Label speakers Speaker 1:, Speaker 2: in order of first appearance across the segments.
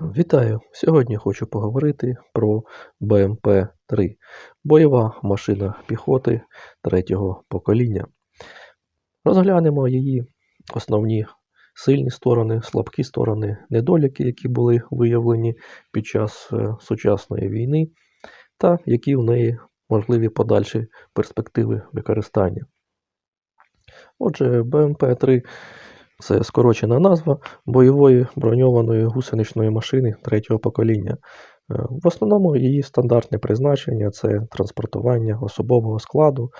Speaker 1: Вітаю! Сьогодні хочу поговорити про БМП-3 бойова машина піхоти третього покоління. Розглянемо її основні сильні сторони, слабкі сторони, недоліки, які були виявлені під час е, сучасної війни, та які в неї можливі подальші перспективи використання. Отже, БМП-3 це скорочена назва бойової броньованої гусеничної машини третього покоління. Е, В основному її стандартне призначення це транспортування особового складу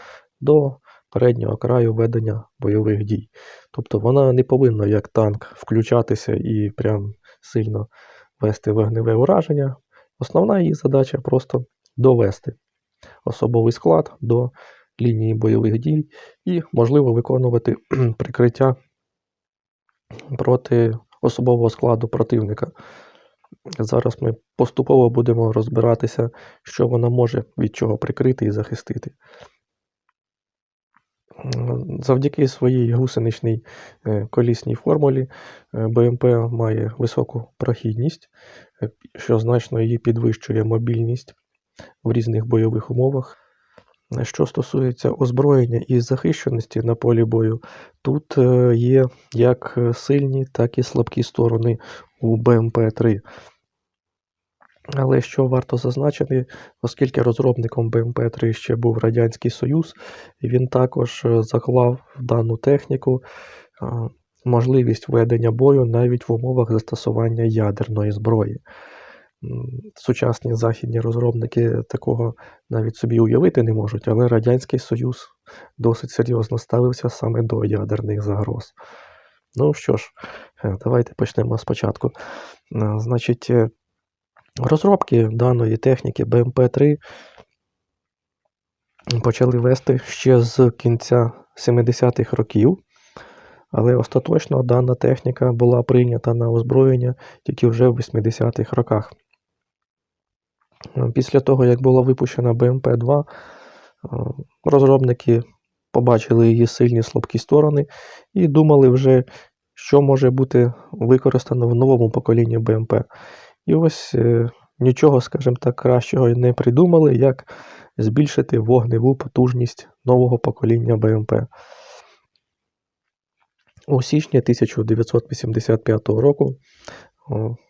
Speaker 1: до переднього краю ведення бойових дій. Тобто вона не повинна як танк включатися і прям сильно вести вогневе ураження. Основна її задача просто довести особовий склад до лінії бойових дій і, можливо, виконувати прикриття проти особового складу противника. Зараз ми поступово будемо розбиратися, що вона може від чого прикрити і захистити. Завдяки своїй гусеничній е, колісній формулі е, БМП має високу прохідність, е, що значно її підвищує мобільність в різних бойових умовах. Що стосується озброєння і захищеності на полі бою, тут е, є як е, сильні, так і слабкі сторони у БМП-3. Але що варто зазначити, оскільки розробником БМП-3 ще був Радянський Союз, він також е, заклав в дану техніку е, можливість ведення бою навіть в умовах застосування ядерної зброї. Сучасні західні розробники такого навіть собі уявити не можуть, але Радянський Союз досить серйозно ставився саме до ядерних загроз. Ну що ж, е, давайте почнемо спочатку. Е, Значить, е, розробки даної техніки БМП-3 почали вести ще з кінця 70-х років, але остаточно дана техніка була прийнята на озброєння тільки вже в 80-х роках. Після того, як була випущена БМП-2, е, розробники побачили її сильні слабкі сторони і думали вже, що може бути використано в новому поколінні БМП. І ось е, нічого, скажімо так, кращого не придумали, як збільшити вогневу потужність нового покоління БМП. У січні 1985 року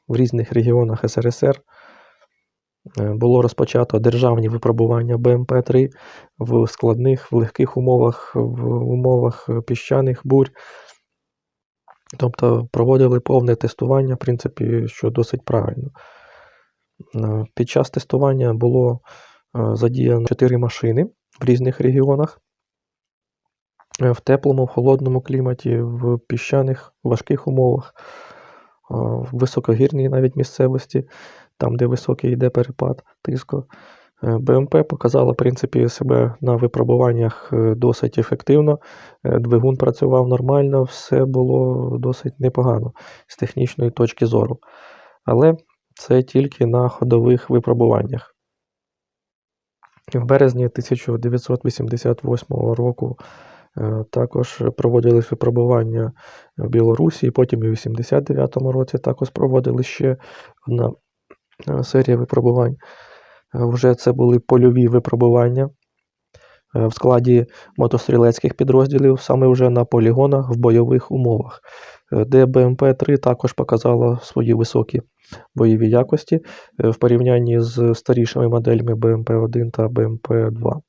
Speaker 1: в різних регіонах СРСР було розпочато державні випробування БМП-3 в складних, в легких умовах, в умовах е, піщаних бурь. Тобто проводили повне тестування, в принципі, що досить правильно. Е, Під час тестування було е, задіяно 4 машини в різних регіонах. Е, В теплому, в холодному кліматі, в піщаних, важких умовах, е, в високогірній навіть місцевості, там, де високий йде перепад тиску. Е, БМП показала, в принципі, себе на випробуваннях е, досить ефективно. Е, Двигун працював нормально, все було досить непогано з технічної точки зору. Але це тільки на ходових випробуваннях. В березні 1988 року також проводились випробування в Білорусі, потім і в 89-му році також проводили ще одна серія випробувань. Е, Вже це були польові випробування е, в складі мотострілецьких підрозділів, саме вже на полігонах в бойових умовах, е, де БМП-3 також показала свої високі бойові якості е, в порівнянні з старішими моделями БМП-1 та БМП-2.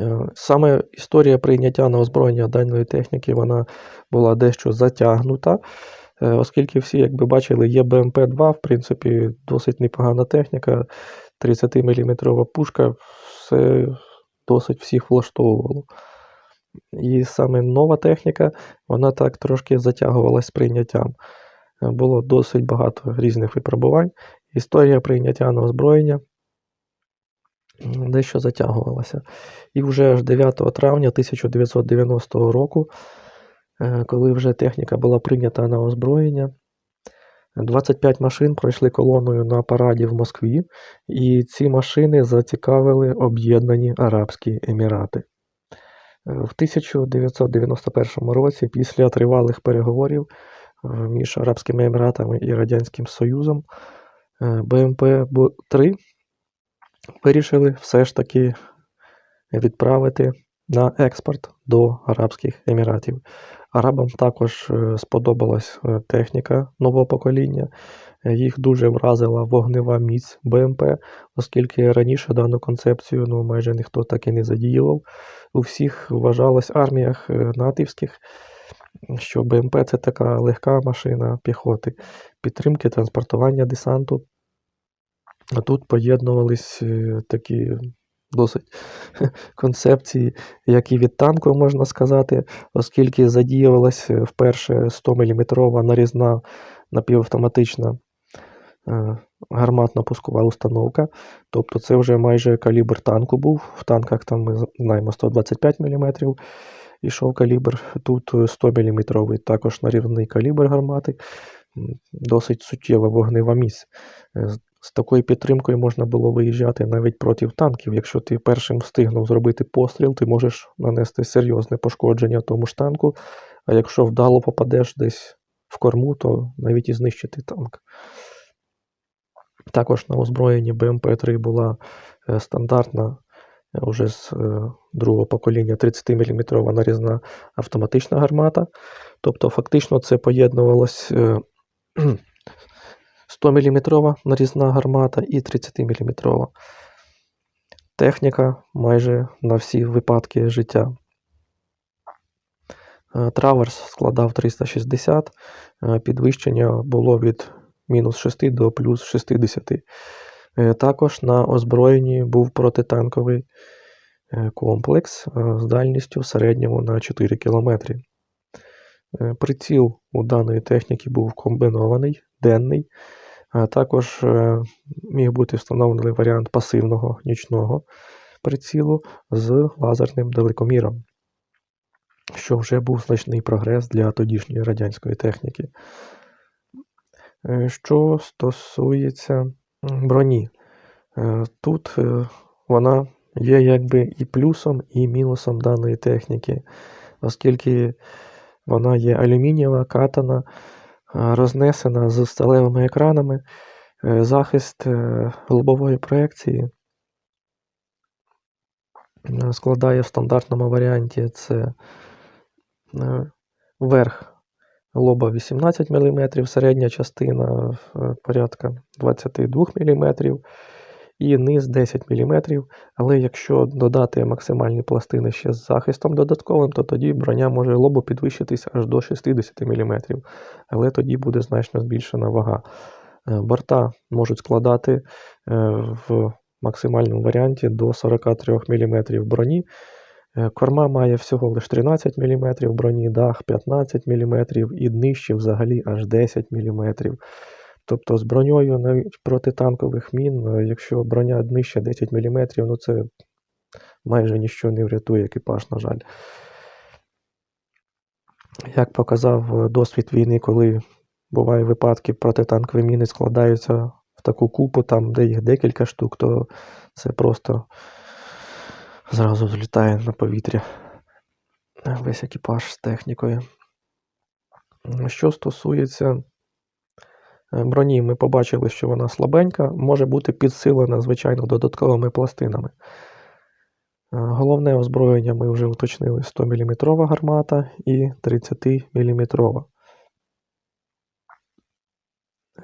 Speaker 1: Е, Саме історія прийняття на озброєння даної техніки вона була дещо затягнута, е, оскільки всі, як би бачили, є БМП-2, в принципі, досить непогана техніка, 30-мм пушка, все досить всіх влаштовувало. І саме нова техніка, вона так трошки затягувалась з прийняттям. Е, Було досить багато різних випробувань. Історія прийняття на озброєння дещо затягувалася. І вже аж 9 травня 1990 року, е, коли вже техніка була прийнята на озброєння, 25 машин пройшли колоною на параді в Москві, і ці машини зацікавили Об'єднані Арабські Емірати. Е, В 1991 році, після тривалих переговорів, між Арабськими Еміратами і Радянським Союзом, е, БМП-3 вирішили все ж таки відправити на експорт до Арабських Еміратів. Арабам також е, сподобалась е, техніка нового покоління. Е, Їх дуже вразила вогнева міць БМП, оскільки раніше дану концепцію ну, майже ніхто так і не задіював. У всіх вважалось арміях натівських, що БМП це така легка машина піхоти, підтримки транспортування десанту. А тут поєднувались такі досить концепції, як і від танку, можна сказати, оскільки задіювалась е, вперше 100-мм нарізна напівавтоматична е, гарматно-пускова установка. Тобто це вже майже калібр танку був. В танках там ми знаємо 125 мм ішов калібр, тут 100 мм, також нарівний калібр гармати, досить суттєва вогнева міць. Е, з- такою підтримкою можна було виїжджати навіть проти танків. Якщо ти першим встигнув зробити постріл, ти можеш нанести серйозне пошкодження тому ж танку. А якщо вдало попадеш десь в корму, то навіть і знищити танк. Також на озброєнні БМП-3 була е, стандартна е, уже з е, другого покоління 30-мм нарізна автоматична гармата. Тобто, фактично, це поєднувалось е, 100-мм нарізна гармата і 30-мм. Техніка майже на всі випадки життя. Е, Траверс складав 360, е, підвищення було від мінус 6 до плюс 60. Е, Також на озброєнні був протитанковий комплекс з дальністю в середньому на 4 км. Приціл у даної техніки був комбінований, денний. Також е, міг бути встановлений варіант пасивного нічного прицілу з лазерним далекоміром, що вже був значний прогрес для тодішньої радянської техніки. Е, Що стосується броні, Е, тут вона є якби і плюсом, і мінусом даної техніки, оскільки вона є алюмінієва, катана, рознесена з сталевими екранами, е, захист е, лобової проекції е, складає в стандартному варіанті це е, верх лоба 18 мм, середня частина е, порядка 22 мм і низ 10 мм. Але якщо додати максимальні пластини ще з захистом додатковим, то тоді броня може лобу підвищитись аж до 60 мм. Але тоді буде значно збільшена вага. Е, Борта можуть складати е, в максимальному варіанті до 43 мм броні. Е, Корма має всього лише 13 мм броні, дах 15 мм і днище взагалі аж 10 мм. Тобто з броньою навіть проти танкових мін, е, якщо броня днище 10 мм, ну це майже ніщо не врятує екіпаж, на жаль. Як показав е, досвід війни, коли бувають випадки, протитанкові міни складаються в таку купу, там, де їх декілька штук, то це просто зразу злітає на повітря весь екіпаж з технікою. Що стосується броні, ми побачили, що вона слабенька, може бути підсилена, звичайно, додатковими пластинами. Е, Головне озброєння ми вже уточнили 100-мм гармата і 30-мм.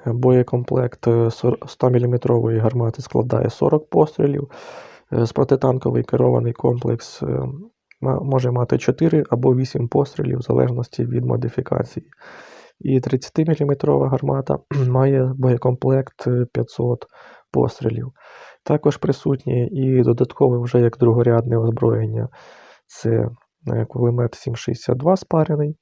Speaker 1: Боєкомплект 100-мм гармати складає 40 пострілів. Е, З протитанковий керований комплекс е, може мати 4 або 8 пострілів в залежності від модифікації. І 30-мм гармата має боєкомплект е, 500 пострілів. Також присутнє і додаткове вже як другорядне озброєння. Це е, кулемет 7,62 спарений.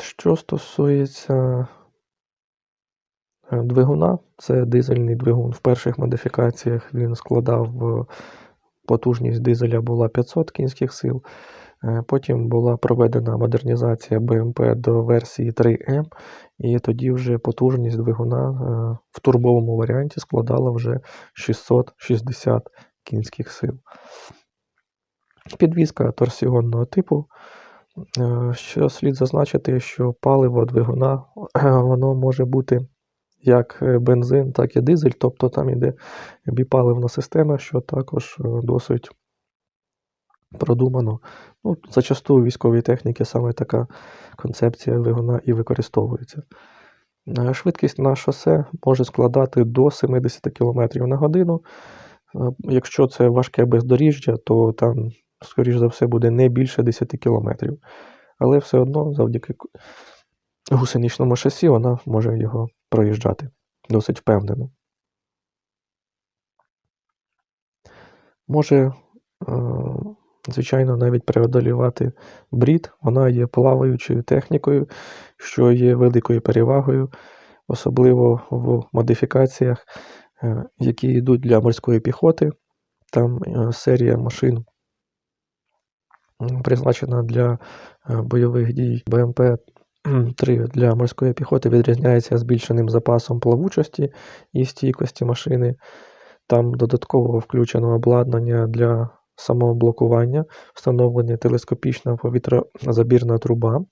Speaker 1: Що стосується е, двигуна, це дизельний двигун. В перших модифікаціях він складав е, потужність дизеля була 500 кінських сил. Е, Потім була проведена модернізація БМП до версії 3М, і тоді вже потужність двигуна е, в турбовому варіанті складала вже 660 кінських сил. Підвізка торсіонного типу. Е, Що слід зазначити, що паливо двигуна воно може бути як е, бензин, так і дизель, тобто там іде біпаливна система, що також е, досить продумано. Ну, зачасту у військовій техніці саме така концепція двигуна і використовується. Е, Швидкість на шосе може складати до 70 км на годину. Якщо це важке бездоріжжя, то там, скоріш за все, буде не більше 10 км. Але все одно, завдяки гусеничному шасі, вона може його проїжджати досить впевнено. Може, е, звичайно, навіть преодолівати брід. Вона є плаваючою технікою, що є великою перевагою, особливо в модифікаціях, е, які йдуть для морської піхоти. Там е, серія машин призначена для бойових дій БМП-3 для морської піхоти відрізняється збільшеним запасом плавучості і стійкості машини. Там додатково включено обладнання для самоблокування, встановлення телескопічна повітрозабірна труба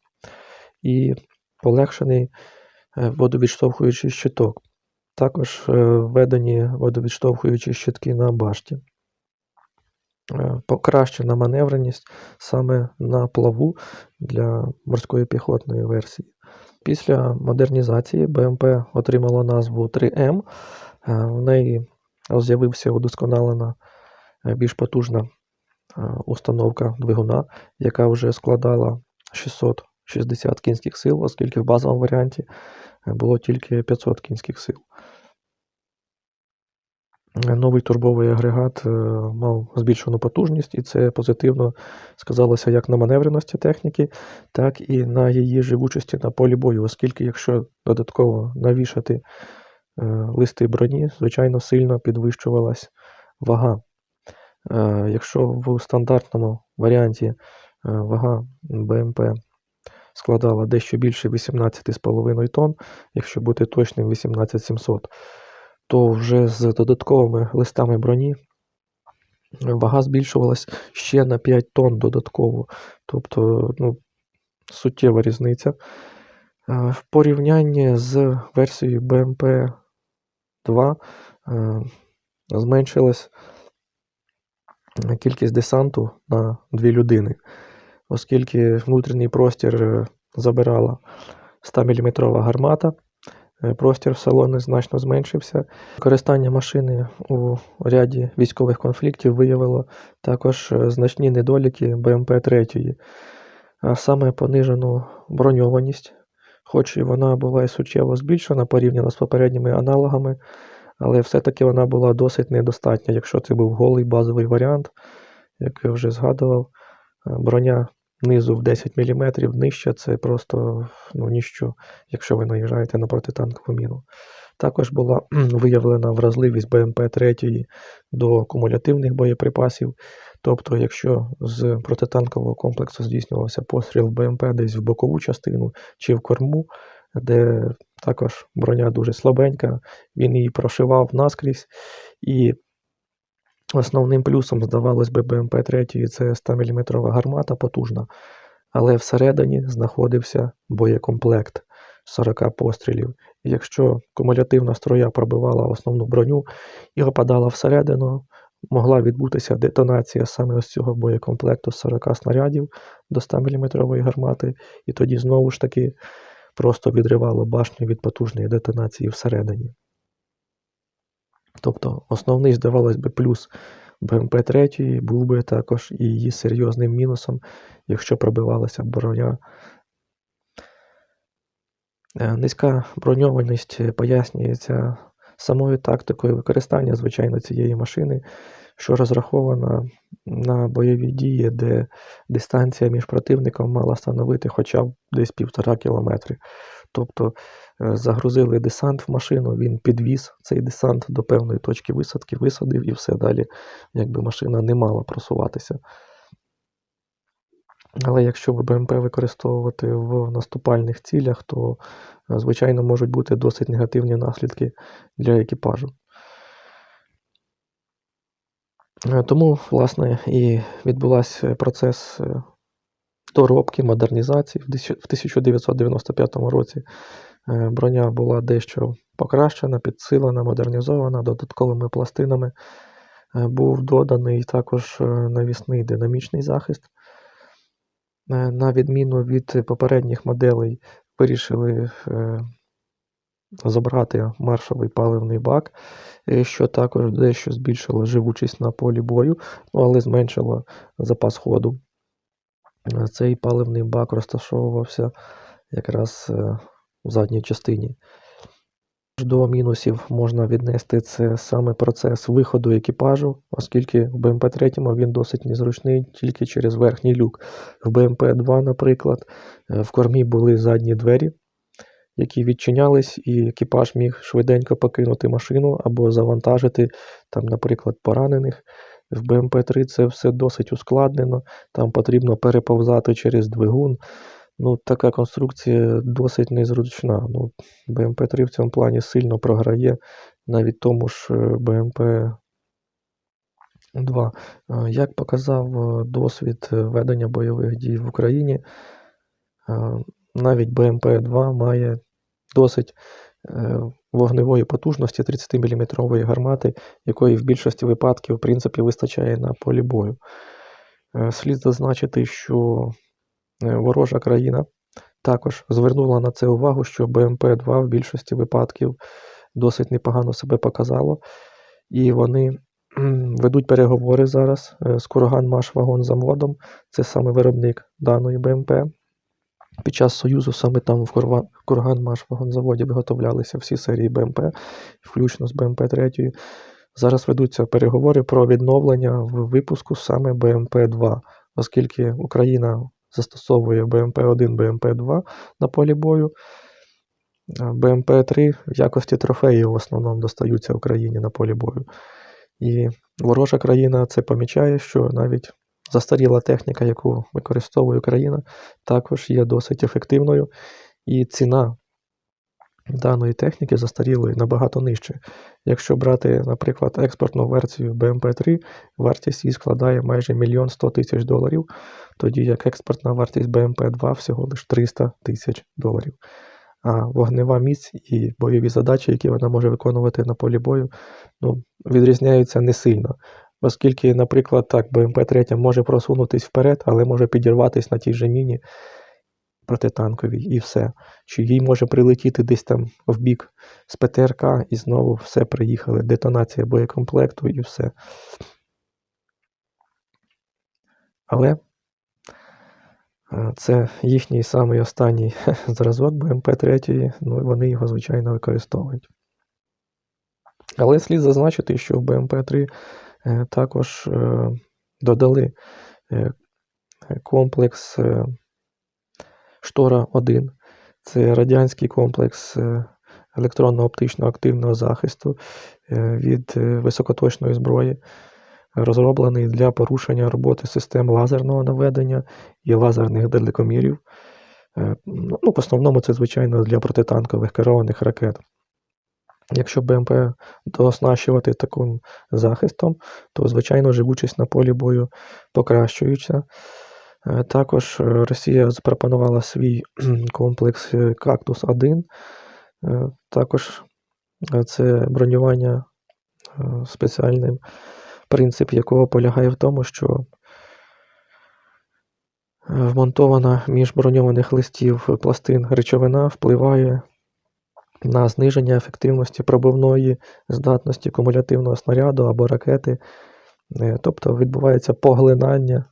Speaker 1: і полегшений е, водовідштовхуючий щиток. Також е, введені водовідштовхуючі щитки на башті. Е, Покращена маневреність саме на плаву для морської піхотної версії. Після модернізації БМП отримала назву 3М. Е, В неї з'явився удосконалена е, більш потужна установка двигуна, яка вже складала 660 кінських сил, оскільки в базовому варіанті було тільки 500 кінських сил. Новий турбовий агрегат е, мав збільшену потужність, і це позитивно сказалося як на маневреності техніки, так і на її живучості на полі бою, оскільки якщо додатково навішати е, листи броні, звичайно, сильно підвищувалась вага. Е, Якщо в стандартному варіанті вага БМП складала дещо більше 18,5 тонн, якщо бути точним 18700, то вже з додатковими листами броні вага збільшувалась ще на 5 тонн додатково. Тобто ну, суттєва різниця. Е, В порівнянні з версією BMP 2 е, зменшилась кількість десанту на дві людини, оскільки внутрішній простір е, забирала 100-мм гармата, е, простір в салоні значно зменшився. Використання машини у ряді військових конфліктів виявило також е, значні недоліки БМП-3, а саме понижену броньованість, хоч і вона була і суттєво збільшена порівняно з попередніми аналогами, але все-таки вона була досить недостатня, якщо це був голий базовий варіант, як я вже згадував, е, броня низу в 10 мм, нижча це просто ну, ніщо, якщо ви наїжджаєте на протитанкову міну. Також була виявлена вразливість БМП-3 до кумулятивних боєприпасів. Тобто, якщо з протитанкового комплексу здійснювався постріл БМП десь в бокову частину чи в корму, де також броня дуже слабенька, він її прошивав наскрізь. І основним плюсом, здавалось би, БМП-3 це 100-мм гармата потужна, але всередині знаходився боєкомплект 40 пострілів. Якщо кумулятивна строя пробивала основну броню і опадала всередину, могла відбутися детонація саме ось цього боєкомплекту з 40 снарядів до 100-мм гармати, і тоді знову ж таки просто відривало башню від потужної детонації всередині. Тобто основний, здавалось би, плюс БМП-3 був би також і її серйозним мінусом, якщо пробивалася броня. Е, Низька броньованість е, пояснюється самою тактикою використання, звичайно, цієї машини, що розрахована на бойові дії, де дистанція між противником мала становити хоча б десь півтора кілометри. Тобто е, загрузили десант в машину, він підвіз цей десант до певної точки висадки, висадив і все далі, якби машина не мала просуватися. Але якщо БМП використовувати в наступальних цілях, то, е, звичайно, можуть бути досить негативні наслідки для екіпажу. Е, Тому, власне, і відбувався процес доробки, модернізації. В 1995 році е, броня була дещо покращена, підсилена, модернізована додатковими пластинами. Е, Був доданий також е, навісний динамічний захист. На відміну від попередніх моделей, вирішили забрати маршовий паливний бак, що також дещо збільшило живучість на полі бою, ну, але зменшило запас ходу. Цей паливний бак розташовувався якраз е, в задній частині. До мінусів можна віднести це саме процес виходу екіпажу, оскільки в БМП-3 він досить незручний тільки через верхній люк. В БМП-2, наприклад, е, в кормі були задні двері, які відчинялись, і екіпаж міг швиденько покинути машину або завантажити, там, наприклад, поранених. В БМП-3 це все досить ускладнено, там потрібно переповзати через двигун. Ну, така конструкція досить незручна. Ну, БМП-3 в цьому плані сильно програє навіть тому ж е, БМП-2. Е, Як показав е, досвід ведення бойових дій в Україні, навіть БМП-2 має досить вогневої потужності 30-мм гармати, якої в більшості випадків, в принципі, вистачає на полі бою. Е, Слід зазначити, що е, ворожа країна також звернула на це увагу, що БМП-2 в більшості випадків досить непогано себе показало, і вони ведуть переговори зараз е, з Курган Машвагонзаводом, це саме виробник даної БМП. Під час Союзу саме там в Курган Машвагонзаводі виготовлялися всі серії БМП, включно з БМП-3. Зараз ведуться переговори про відновлення в випуску саме БМП-2, оскільки Україна застосовує БМП-1, БМП-2 на полі бою. а БМП-3 в якості трофеїв в основному достаються Україні на полі бою. І ворожа країна це помічає, що навіть застаріла техніка, яку використовує Україна, також є досить ефективною, і ціна даної техніки застарілої набагато нижче. Якщо брати, наприклад, експортну версію БМП-3, вартість її складає майже мільйон 100 тисяч доларів, тоді як експортна вартість БМП-2 всього лише 300 тисяч доларів. А вогнева міць і бойові задачі, які вона може виконувати на полі бою, ну, відрізняються не сильно. Оскільки, наприклад, так, БМП-3 може просунутись вперед, але може підірватися на тій же міні протитанковій і все. Чи їй може прилетіти десь там в бік з ПТРК і знову все приїхали. Детонація боєкомплекту і все. Але е, це їхній самий останній зразок БМП-3, ну і вони його, звичайно, використовують. Але слід зазначити, що в БМП-3 е, також е, додали е, комплекс е, Штора 1. Це радянський комплекс е, електронно-оптично активного захисту е, від е, високоточної зброї, розроблений для порушення роботи систем лазерного наведення і лазерних далекомірів. Е, Ну, в основному це, звичайно, для протитанкових керованих ракет. Якщо БМП дооснащувати таким захистом, то, звичайно, живучість на полі бою покращується. Е, Також е, Росія запропонувала свій комплекс е, Кактус-1. Е, Також це бронювання спеціальним, принцип якого полягає в тому, що вмонтована між броньованих листів пластин речовина впливає на зниження ефективності пробивної здатності кумулятивного снаряду або ракети. Е, Тобто відбувається поглинання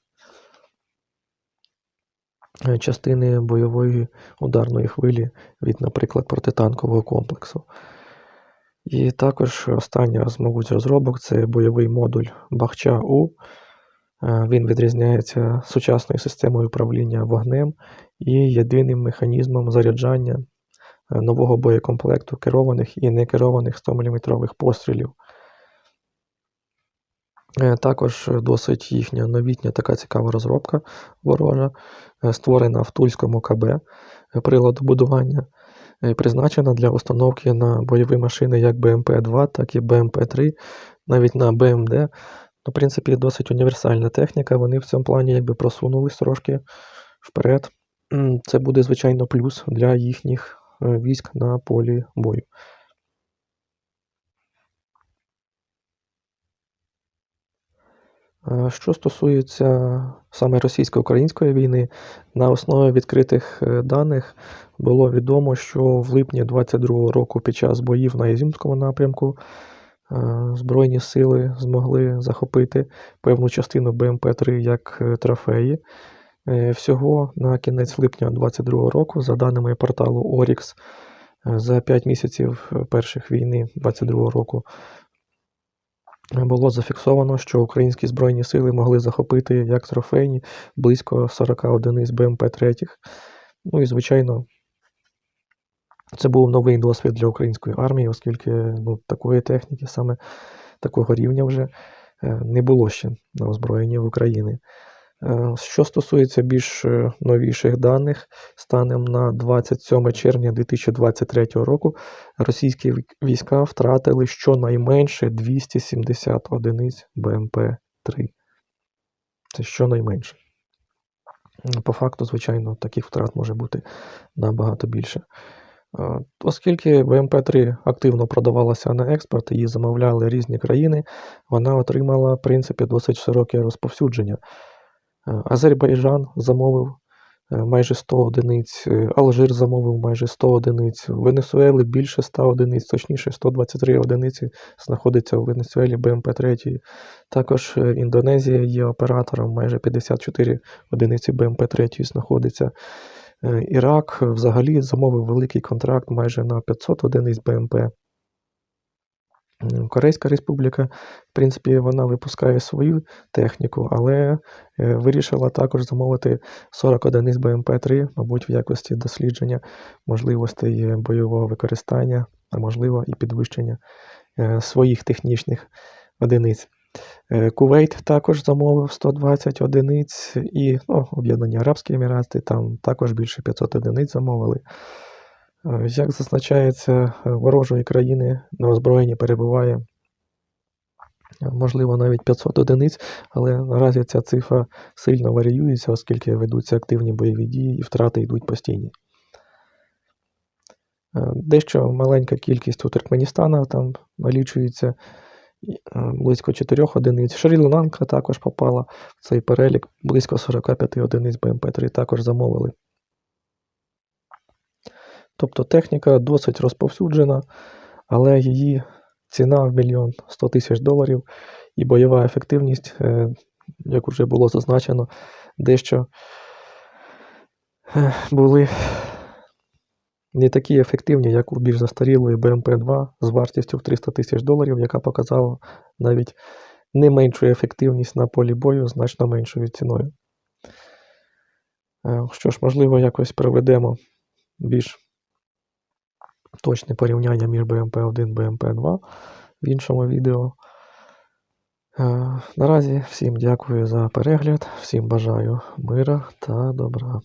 Speaker 1: е, частини бойової ударної хвилі від, наприклад, протитанкового комплексу. І також остання з мабуть, розробок це бойовий модуль Бахча-У. Е, Він відрізняється сучасною системою управління вогнем і єдиним механізмом заряджання нового боєкомплекту керованих і некерованих 100-мм пострілів. Е, Також досить їхня новітня така цікава розробка ворожа, е, створена в Тульському КБ е, приладобудування, призначена для установки на бойові машини як БМП-2, так і БМП-3, навіть на БМД. Ну, в принципі, досить універсальна техніка. Вони в цьому плані якби просунулись трошки вперед. Це буде, звичайно, плюс для їхніх військ на полі бою. Е, Що стосується саме російсько-української війни, на основі відкритих е, даних було відомо, що в липні 22 року під час боїв на Ізюмському напрямку е, Збройні сили змогли захопити певну частину БМП-3 як е, трофеї. Е, Всього на кінець липня 22 року, за даними порталу Orix, е, за 5 місяців е, перших війни 22 року було зафіксовано, що українські збройні сили могли захопити як трофейні близько 40 одиниць БМП-3. Ну і, звичайно, це був новий досвід для української армії, оскільки ну, такої техніки, саме такого рівня вже не було ще на озброєнні в Україні. Е, Що стосується більш е, новіших даних, станом на 27 червня 2023 року російські війська втратили щонайменше 270 одиниць БМП-3. Це щонайменше. По факту, звичайно, таких втрат може бути набагато більше. Е, Оскільки БМП-3 активно продавалася на експорт, її замовляли різні країни, вона отримала, в принципі, досить широке розповсюдження. Е, Азербайджан замовив е, майже 100 одиниць, е, Алжир замовив майже 100 одиниць, у Венесуели більше 100 одиниць, точніше 123 одиниці знаходиться у Венесуелі БМП-3. Також Індонезія є оператором, майже 54 одиниці БМП-3 знаходиться. Ірак взагалі замовив великий контракт майже на 500 одиниць БМП. Корейська Республіка, в принципі, вона випускає свою техніку, але е, вирішила також замовити 40 одиниць БМП-3, мабуть, в якості дослідження можливостей бойового використання, а можливо і підвищення е, своїх технічних одиниць. Е, Кувейт також замовив 120 одиниць і ну, Об'єднані Арабські Емірати там також більше 500 одиниць замовили. Е, Як зазначається, е, ворожої країни на озброєнні перебуває, е, можливо, навіть 500 одиниць, але наразі ця цифра сильно варіюється, оскільки ведуться активні бойові дії і втрати йдуть постійні. Дещо маленька кількість у Туркменістана там налічується близько 4 одиниць. Шрі-Ланка також попала в цей перелік, близько 45 одиниць БМП-3 також замовили. Тобто техніка досить розповсюджена, але її ціна в мільйон 100 тисяч доларів і бойова ефективність, е, як вже було зазначено, дещо е, були не такі ефективні, як у більш застарілої БМП-2 з вартістю в 300 тисяч доларів, яка показала навіть не меншу ефективність на полі бою значно меншою ціною. Е, Що ж, можливо, якось проведемо більш точне порівняння між BMP1 і BMP2 в іншому відео. Е, Наразі всім дякую за перегляд, всім бажаю мира та добра.